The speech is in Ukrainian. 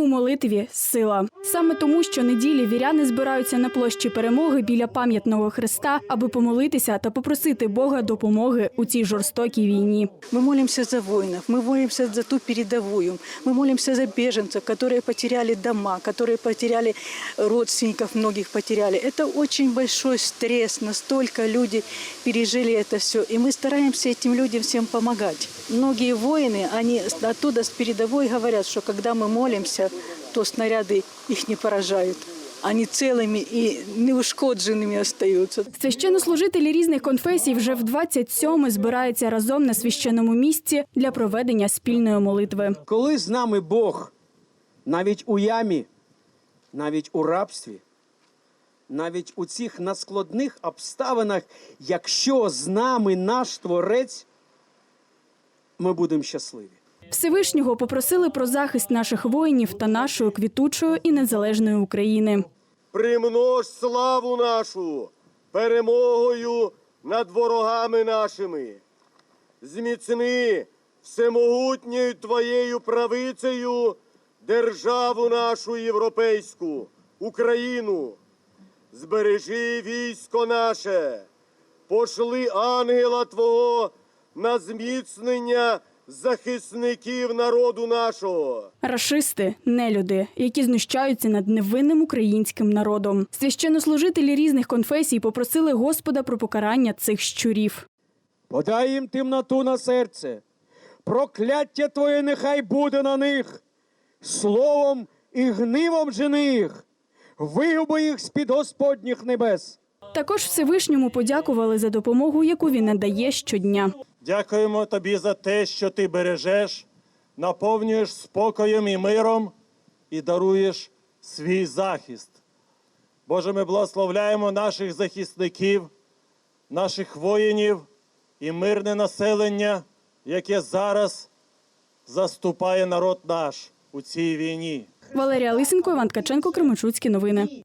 У молитві сила. Саме тому, що неділі віряни збираються на площі перемоги біля пам'ятного хреста, аби помолитися та попросити Бога допомоги у цій жорстокій війні. Мы молимся за воинов, мы молимся за ту передовую, мы молимся за беженцев, которые потеряли дома, которые потеряли родственников, многих потеряли. Это очень большой стресс, настолько люди пережили это все. И мы стараемся этим людям всем помогать. Многие воины, они оттуда с передовой говорят, что когда мы молимся, то снаряды их не поражают. Они целыми и неушкодженными остаются. Священнослужителі різних конфесій вже в 27-ме збираються разом на священному місці для проведення спільної молитви. Коли з нами Бог, навіть у ямі, навіть у рабстві, навіть у цих надскладних обставинах, якщо з нами наш Творець, ми будемо щасливі. Всевишнього попросили про захист наших воїнів та нашої квітучої і незалежної України. примнож славу нашу перемогою над ворогами нашими. Зміцни всемогутньою Твоєю правицею державу нашу європейську, Україну. Збережи військо наше, пошли ангела Твого на зміцнення захисників народу нашого. Рашисти нелюди, які знущаються над невинним українським народом. Священнослужителі різних конфесій попросили Господа про покарання цих щурів. Подай їм темноту на серце, прокляття Твоє нехай буде на них, словом і гнивом жени їх, вигуби їх з-під Господніх небес. Також Всевишньому подякували за допомогу, яку він надає щодня. Дякуємо тобі за те, що ти бережеш, наповнюєш спокоєм і миром і даруєш свій захист. Боже, ми благословляємо наших захисників, наших воїнів і мирне населення, яке зараз заступає народ наш у цій війні. Валерія Лисенко, Іван Ткаченко, Кременчуцькі новини.